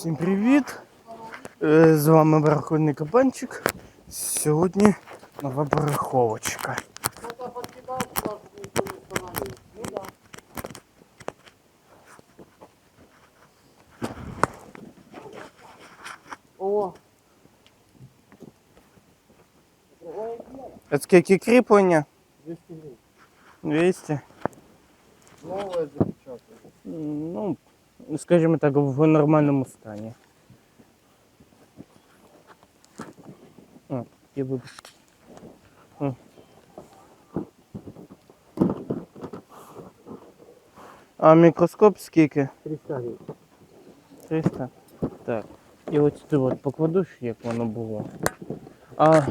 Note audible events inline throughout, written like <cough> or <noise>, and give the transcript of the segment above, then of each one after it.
Всім привіт! Е, З вами барахольний кабанчик. Сьогодні нова бараховочка. О, А скільки кріплення? 200 гривень. 200. Новое запечатано. М, Ну, скажімо так, в нормальному стані. О. О. А мікроскоп скільки? 300 гривень. 300? Так. І от сюди от покладу, як воно було. А,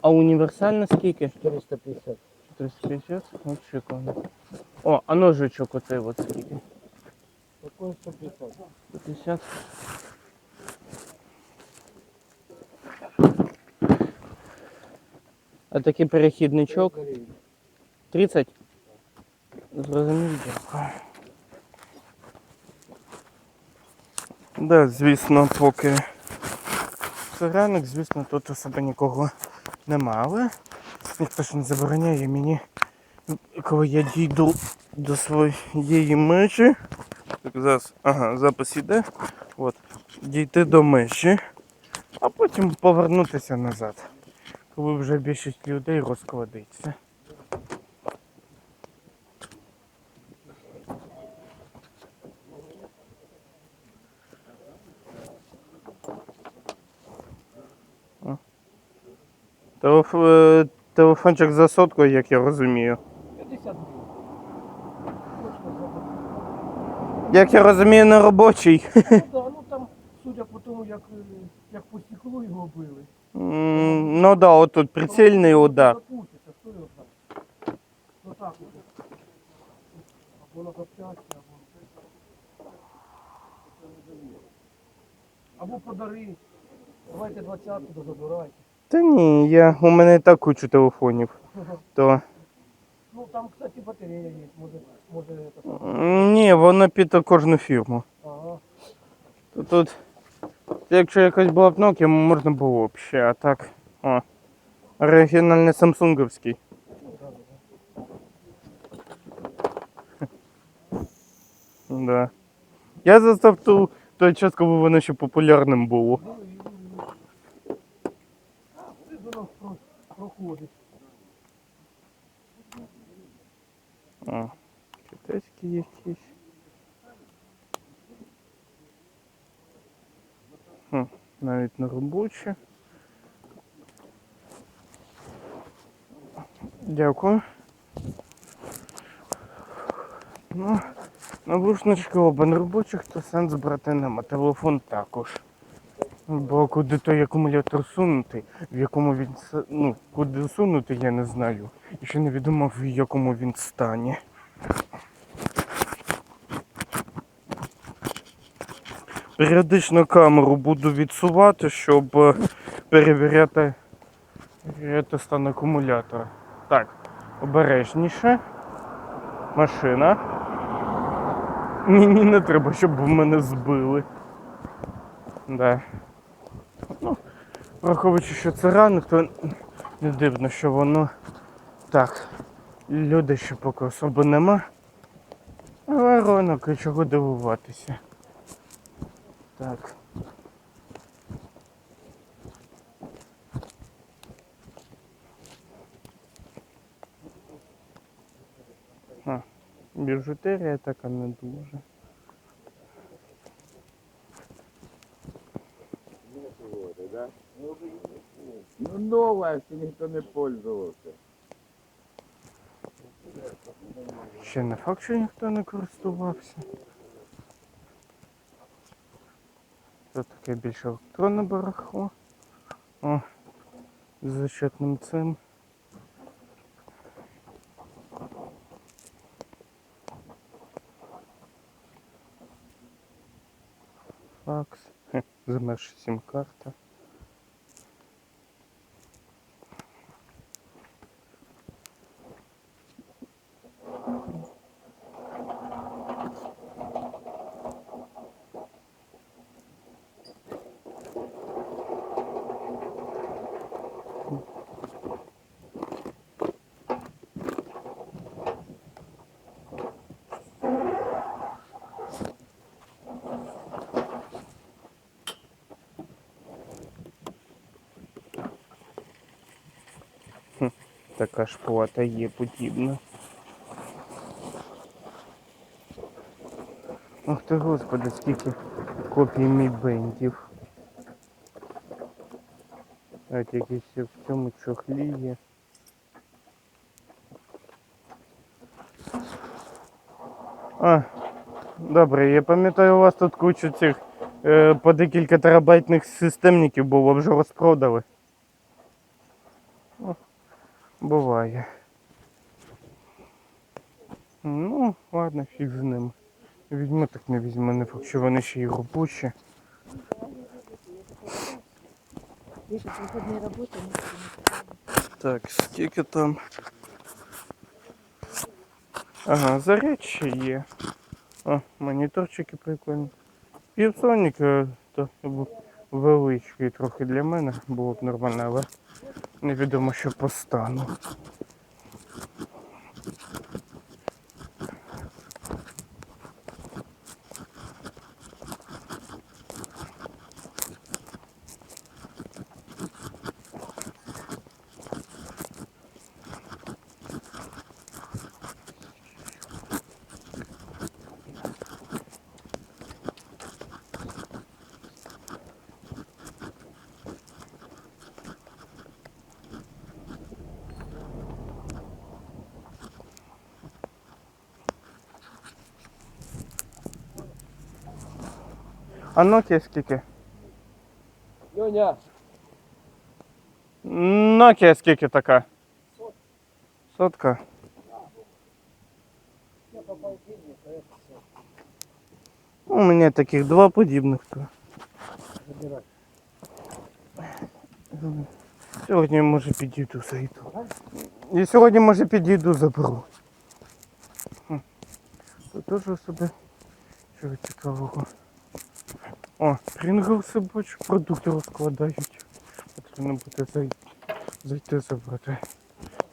а універсальне скільки? 450. 350? От шикарно. О, а ножичок оцей от скільки? Такой 150. 150. А такий перехідничок 300 гривень. 30? Зрозумів, дякую. Да, звісно, поки це ранок, звісно, тут себе нікого нема, але ніхто ж не забороняє мені, коли я дійду до своєї межі. Так, зараз, ага, запис іде. От, дійти до межі, а потім повернутися назад, коли вже більшість людей розкладеться. Е, Телефончик за сотку, як я розумію. 50 гривень. Точно забув. Як я розумію, не робочий. Ну, да, ну <laughs> там, судя по тому, як, е, як по стеклу його били. М, Ну да, от тут прицільний удар. Запуститься, що його там? Ну так от. Або на запчасті, або... Або подари. Давайте 20 то забирайте. Та ні, я, у мене і так кучу телефонів. То Ну там, кстати, батарея є. Може, може ні, воно під кожну фірму. Ага. То тут, якщо якась була б Nokia, можна було б ще, а так. О. Оригінальний самсунговський. Да. Я застав ту, той час, коли воно ще популярним було. Ти до нас про- проходить. Китайські якісь. Хм, навіть не робочі. Дякую. Ну, навушнички оба не робочих, то сенс брати нема. Телефон також. Бо куди той акумулятор сунути, в якому він ну, куди сунути, я не знаю. І ще невідомо в якому він стані. Періодично камеру буду відсувати, щоб е, перевіряти, перевіряти стан акумулятора. Так, обережніше. Машина. Мені не треба, щоб мене збили. Да. Ну, враховуючи, що це ранок, то не дивно, що воно так. Людей ще поки особи нема. Але і чого дивуватися. Так. А, біжутерія така не дуже. Ну, новая, если никто не пользовался. Ще не факт, що ніхто не користувався. Це таке більш електронне барахло. О, з зачетним цим. Факс. Замерша сім-карта. Така ж плата є подібна. Ох ти господи, скільки копій мідбендів. Навіть якісь в цьому чохлі є. А, добре, я пам'ятаю, у вас тут кучу цих е, по декілька терабайтних системників було, вже розпродали. О, буває. Ну, ладно, фіг з ним. Візьму так не візьму, не факт, що вони ще й робочі. Видишь, выходные работы, мы Так, скільки там? Ага, заряд ще є. О, моніторчики прикольні. Півсонік е, то в- величкий трохи для мене було б нормально, але невідомо, що по стану. А Nokia скільки? Льоня, Nokia скільки така? Сотка. я по полтиннику, это все. У мене таких два подібних. То. Забирай. Сьогодні може підійду зайду. І сьогодні може підійду заберу. Хм. Тут теж собі чого цікавого. О, Принглси бачу, продукти розкладають. Потрібно буде зай... зайти забрати.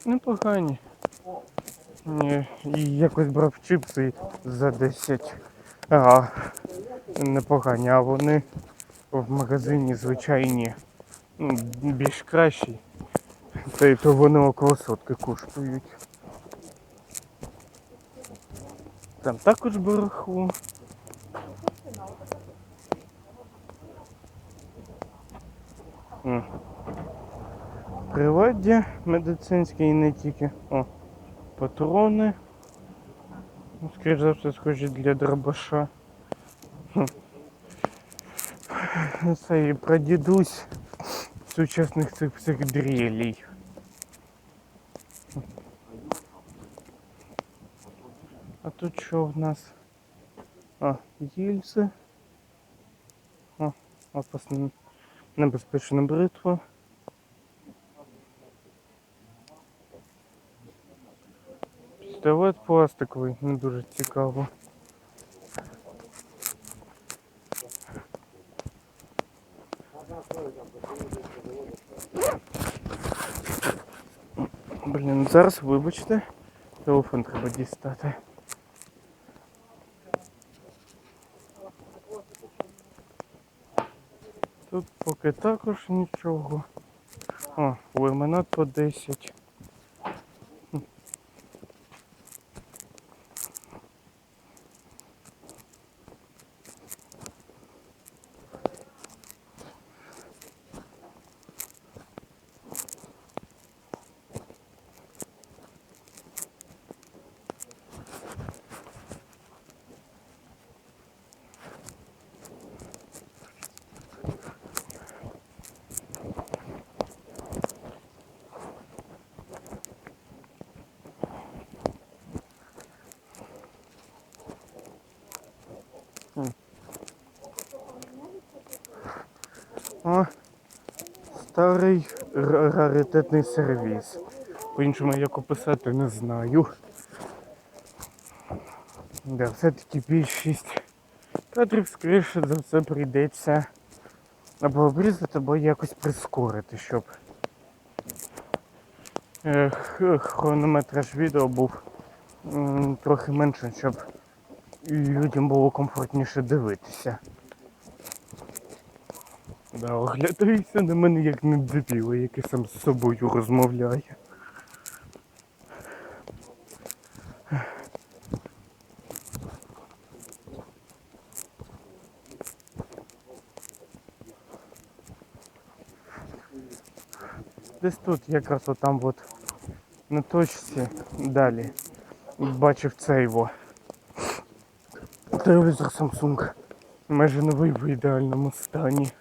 Непогані. Ні, і якось брав чипси за 10. А, непогані, а вони в магазині звичайні ну, більш кращі. Та й то вони около сотки коштують. Там також барахло. Приладдя медицинське і не тільки. О, патрони. Ну, Скоріше за все схожі для дробаша. Це і прадідусь сучасних цих всіх дрелей. А тут що в нас? А, гільзи. О, опасна небезпечна бритва. Пістолет пластиковий, не дуже цікаво. Блін, зараз вибачте. Телефон треба дістати. Тут поки також нічого. О, лимонад по 10. Хм. О, старий ра- сервіс. По-іншому як описати не знаю. Да, все-таки більшість кадрів, скоріше за все, прийдеться або обрізати, або якось прискорити, щоб е, хронометраж відео був трохи менше, щоб людям було комфортніше дивитися. Да, оглядаюся на мене як не дебіло, який сам з собою розмовляє. Десь тут якраз отам от на точці далі бачив цей його телевізор Samsung. Майже новий в ідеальному стані.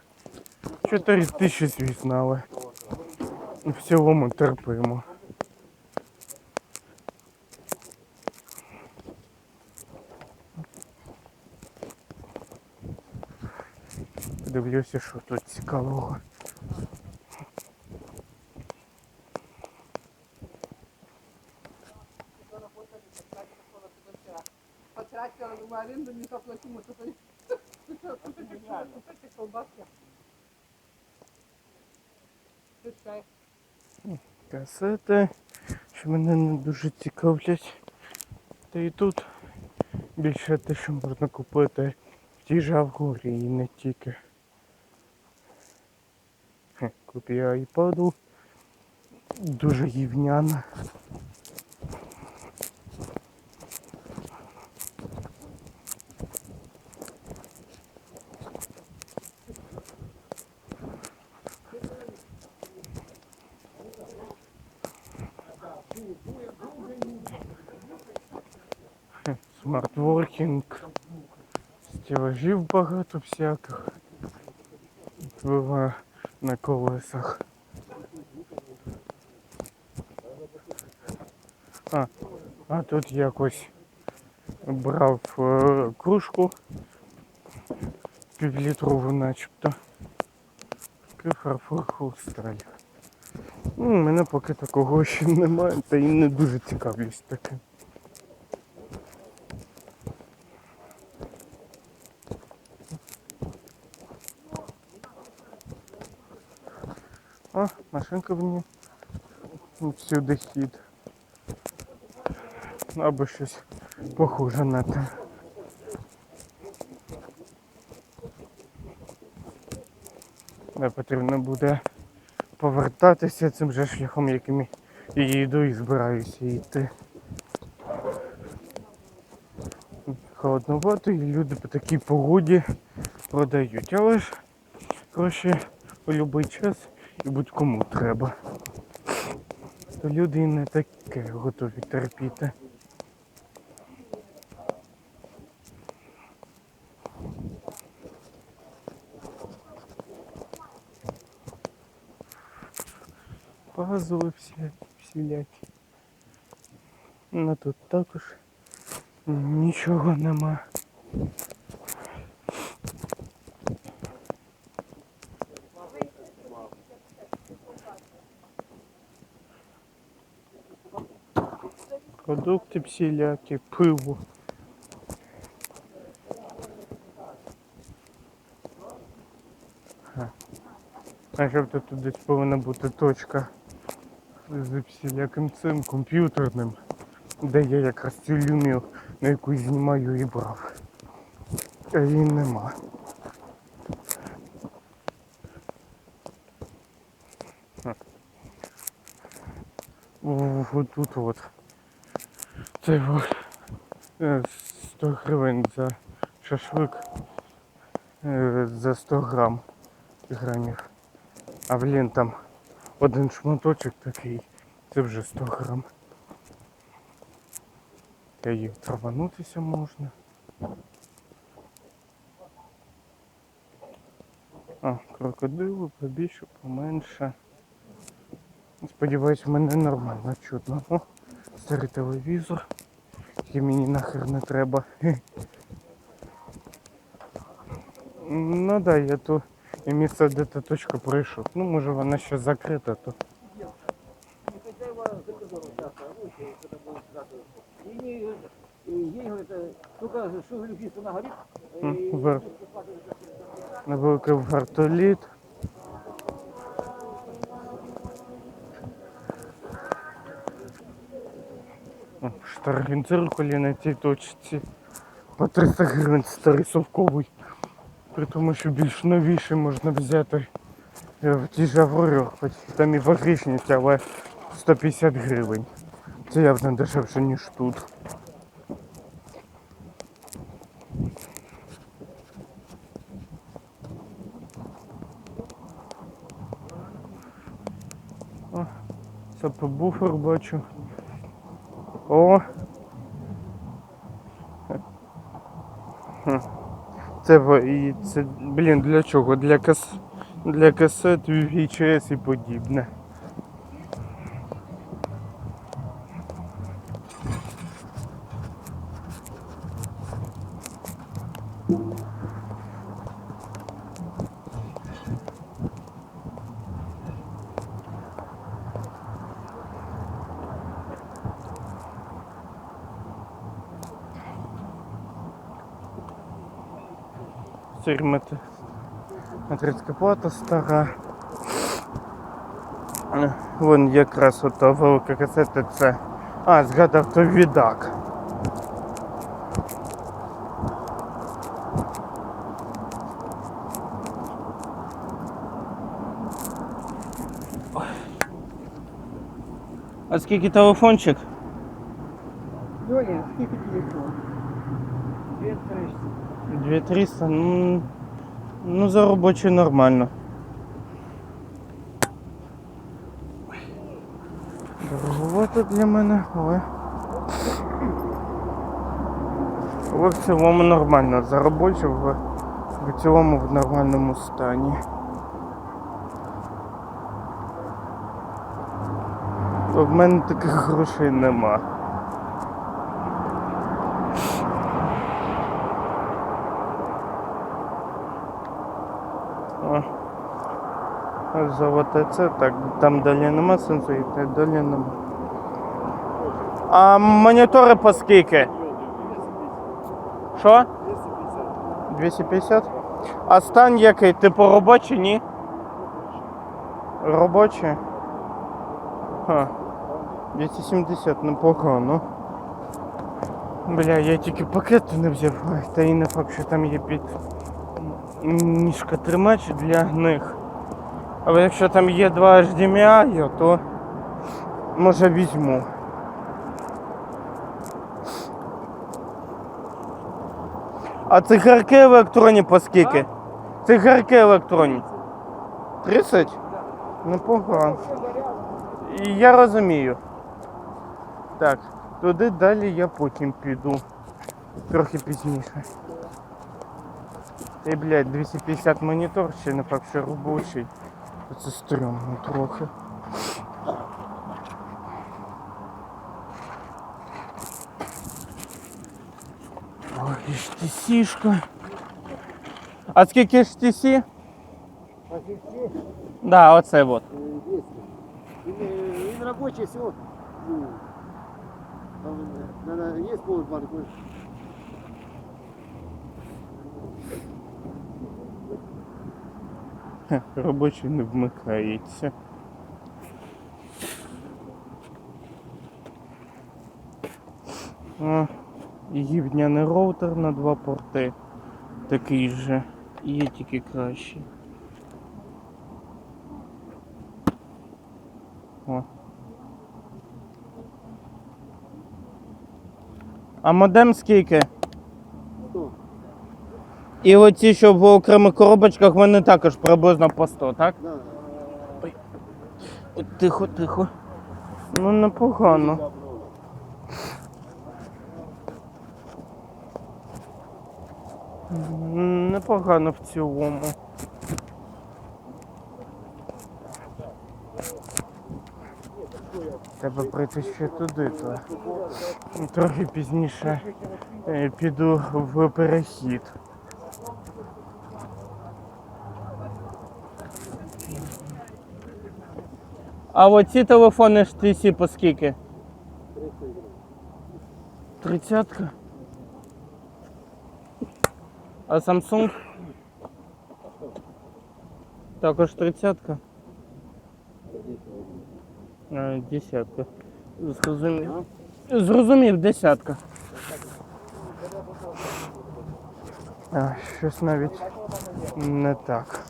4 тисячі, звісно, але в цілому терпимо. Дивлюся, що тут цікавого. Потратила в аренду, не заплатимо, то купити колбаски. Тут чай. Касети, що мене не дуже цікавлять. Та і тут більше те, що можна купити в тій же Аврорі і не тільки. Копія айпаду. Дуже гівняна. Смартворкінг, стелажів багато всяких. Пива на колесах. А, а тут якось брав е, кружку півлітрову начебто. Фарфор. Ну, у мене поки такого ще немає, та і не дуже цікавлюсь таким. О, машинка в ній. Всюди хід. Або щось похоже на те. Не потрібно буде повертатися цим же шляхом, яким я йду і збираюся йти. Холодновато і люди по такій погоді продають. Але ж гроші у будь-який час будь-кому треба. То люди не таке готові терпіти. Пазли всі, всілякі. Ну тут також нічого нема. Продукти всілякі, пиво. А щоб тут десь повинна бути точка з всіляким цим комп'ютерним, де я якраз цю люмію, на яку знімаю і брав. А її нема. Ха. О, от тут от. Це от, е, 100 гривень за шашлик е, за 100 грам грамів. А блін там один шматочок такий, це вже 100 грам. Та їх траванутися можна. А, крокодилу побільше, поменше. Сподіваюсь, мене нормально чутно. О, старий телевізор. Який мені нахер не треба. Ну да, я тут і місце, де та точка пройшов. Ну може вона ще закрита, то. Глюфиста на вер- Невеликий вертоліт. Старий циркулі на цій точці. По 300 гривень старий совковий. При тому, що більш новіший можна взяти е, в тій же Аврорі, хоч там і вагрішність, але 150 гривень. Це явно дешевше, ніж тут. О, Сапбуфер бачу. О. Це, це, блін, для чого? Для кас... для касет, VHS і подібне. Сирмати. Матрицька стара. Вон якраз ота велика касета це. А, згадав, то відак. А скільки телефончик? Льоня, скільки телефон? Дві триста. 2300, ну, ну за робочий нормально. Дороговато для мене, але. Але в цілому нормально. За робочим в, в цілому в нормальному стані. В мене таких грошей нема. Золоте це так, там далі нема сенсу йти, далі нема. А монітори по скільки? Що? 250. А стан який? Типу робочий, ні? Робочий? Ха. 270, непогано. Бля, я тільки пакету не взяв, та і не факт, що там є під мішка тримач для них. Але якщо там є два HDMI, то може візьму. А цигарки електронні по скільки? Цигарки електронні. 30? Непогано. І Я розумію. Так, туди далі я потім піду. Трохи пізніше. Й, блядь, 250 монітор ще не факт, що робочий. То Це стрьомно трохи. Ой, HTC-шка. А скільки HTC? А фіксі? Да, оце от. 200. Він, е, він робочий всього. Ну, там е, надо, є повод такой? <laughs> Робочий не вмикається. Гівняний роутер на два порти. Такий же. І Є тільки кращий. О. А модем скільки? І оці, що в окремих коробочках, вони також приблизно по 100, так? Тихо, тихо. Ну непогано. Непогано в цілому. Треба прийти ще туди, то трохи пізніше е, піду в перехід. А оці телефони HTC по скільки? Тридцятка. А Samsung? Також тридцятка. Десятка. Зрозумів. Зрозумів, десятка. А, щось навіть не так.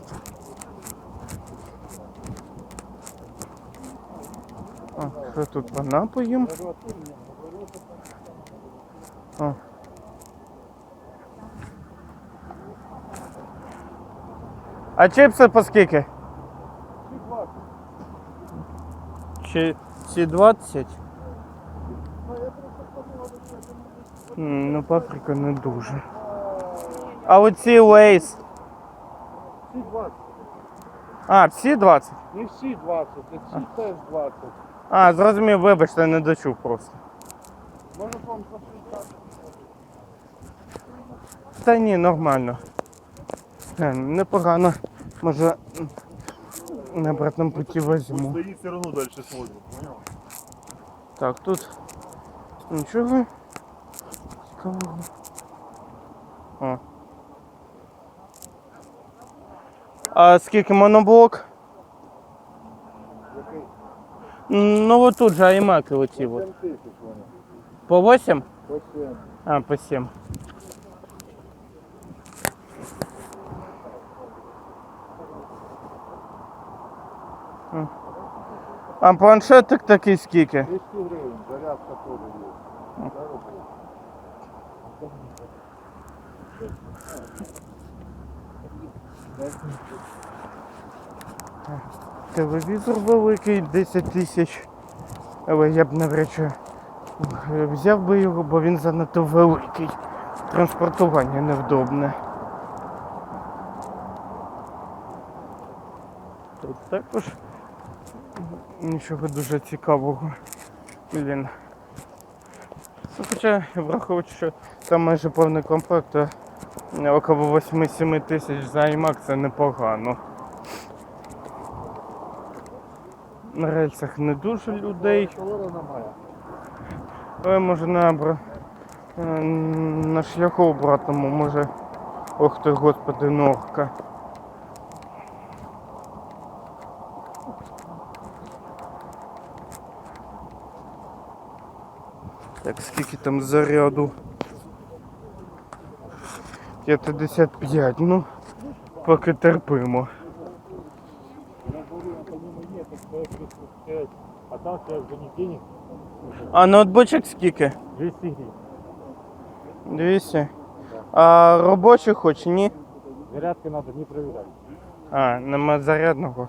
А, що тут по напоїм? О. А чипси по скільки? Чи Ці 20. М, Ну, паприка не дуже. А оці лейс. Всі 20. А, всі 20? Не всі 20, а ці теж 20. А, зрозумів, вибачте, не дочув просто. Може вам запитати? Та ні, нормально. Е, Непогано. Може на обратному путі візьму. Стоит все равно дальше смотрит, понял? Так, тут нічого. Цікавого. О. А скільки моноблок? М, Ну от тут же аймаки оці от. 7 тисяч вони. По 8? По 7. А, по 7. М. А планшетик такий скільки? 200 гривень, зарядка теж є. Заробив. Телевізор великий, 10 тисяч. Але я б навряд чи е, взяв би його, бо він занадто великий. Транспортування невдобне. Тут також нічого дуже цікавого. Блін. Ну, Хоча, враховуючи, що там майже повний комплект, около 8-7 тисяч за iMac це непогано. На рельсах не дуже людей, але може на, е, на шляху обратному, може. Ох ти господи, норка. Так, скільки там заряду? 55, ну, поки терпимо. А так я за них денег А ноутбучок скільки? 200 гривен. 200. А робочий хоч ні? Зарядки надо не проверять. А, нема зарядного.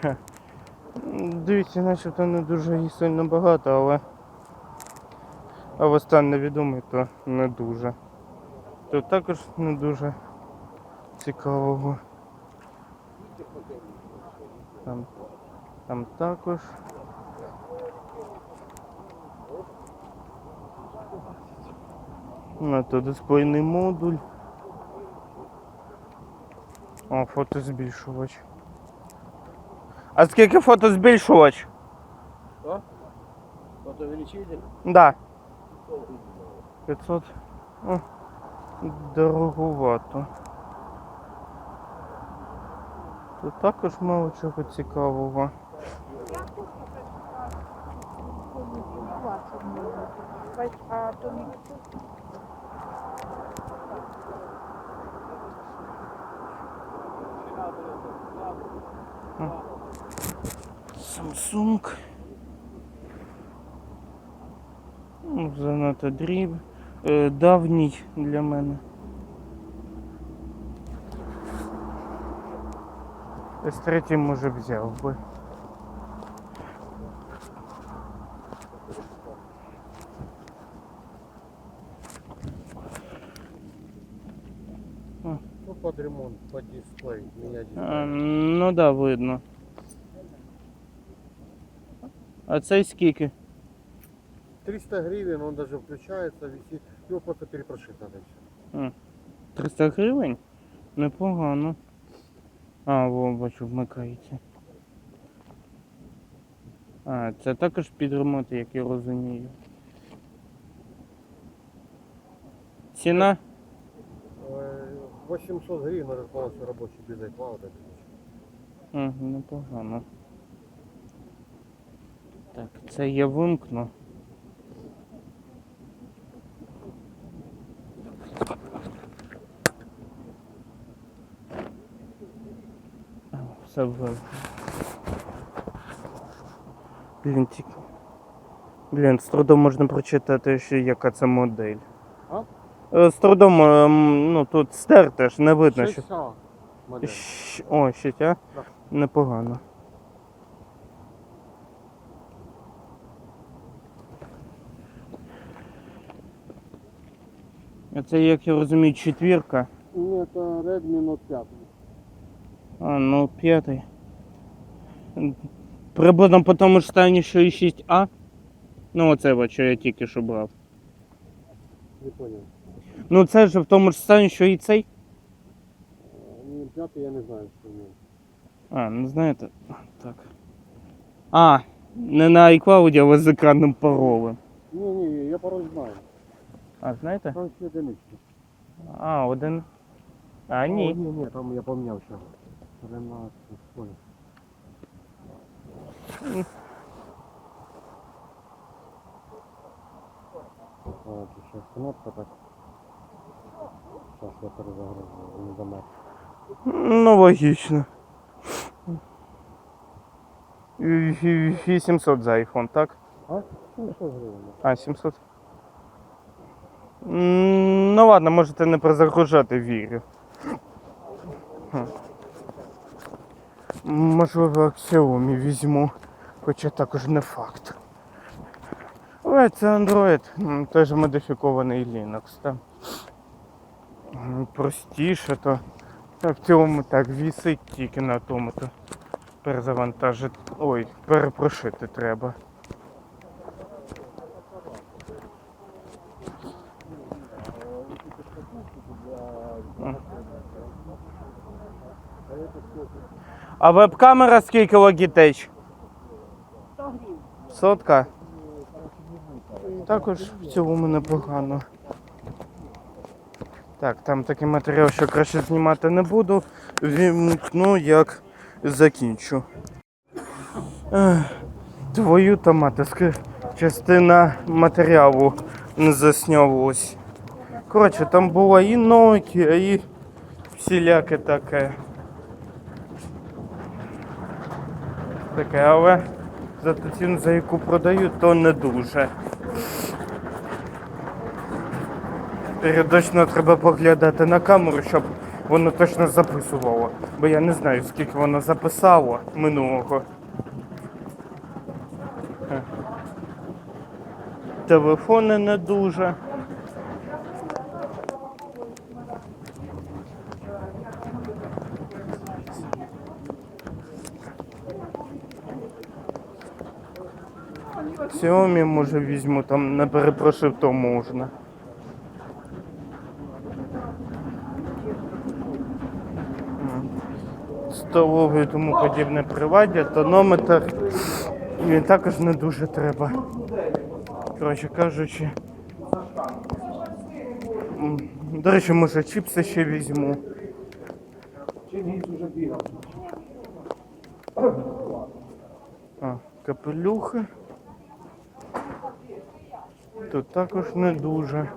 Хе. Дивіться, начебто не дуже і сильно багато, але. А стан невідомий, то не дуже. Тут також не дуже цікавого. Там, там також. Ну, то дисплейний модуль. О, фотозбільшувач. А скільки фотозбільшувач? Фотоувеличитель? Да. 500. О, дороговато. Тут також мало чого цікавого. А то мені Samsung. Занадто дріб. Е, давній для мене. С3 може взяв би. Ну, под ремонт, под дисплей. Меня А, ну да, видно. А цей скільки? 300 гривен, он даже включается, висит. Его просто перепрошить надо все. 300 гривень? Непогано. А, во, бачу, вмикається. А, це також під ремонт, як я розумію. Ціна? 800 гривен, это полностью рабочий без iCloud. Ага, непогано. Так, це я вимкну. А, Все вимкну. Блін, тільки... Блін, з трудом можна прочитати, що яка це модель. А? Е, з трудом е, ну, тут стер теж не видно, що. О, ще тя. Так. Непогано. А Це, як я розумію, четвірка. Ні, це Redmi Note 5. А, ну, п'ятий. Приблизно по тому ж стані, що і 6А. Ну, оце, от, що я тільки що брав. Не понял. Ну, це ж в тому ж стані, що і цей. Ні, п'ятий я не знаю, що в нього. А, ну знаєте. Так. А, не на iCloud, але з екранним паролем. Ні, ні, я пароль знаю. А, знаєте? Там всі одинички. А, один. А, ні. ні, ні, там я поміняв ще. 13, понял. А, тут ще кнопка так. Зараз я перезагружу, не замер. Ну, логічно. Ві- ві- 800 за iPhone, так? А? Ну, що гривень? А, 700. М, Ну ладно, можете не перезагружати вірю. Хм. Можливо, Xiaomi візьму, хоча також не факт. Але це Android, м, теж модифікований Linux. Там м, простіше, то в цілому так вісить тільки на тому, то перезавантажити. Ой, перепрошити треба. А веб-камера скільки Logitech? 100 гривень. Сотка. Також в цілому непогано. Так, там такий матеріал, що краще знімати не буду. Вімкну, як закінчу. Твою та мати, частина матеріалу не заснялась. Коротше, там була і Nokia, і всіляке таке. Таке, але за ту ціну, за яку продаю, то не дуже. Періодично треба поглядати на камеру, щоб воно точно записувало. Бо я не знаю, скільки воно записало минулого. Е. Телефони не дуже. Xiaomi може візьму, там не перепрошив, то можна. Столове і тому подібне приладдя, тонометр. Він також не дуже треба. Коротше кажучи. До речі, може чіпси ще візьму. А, капелюхи. Тут також не дуже.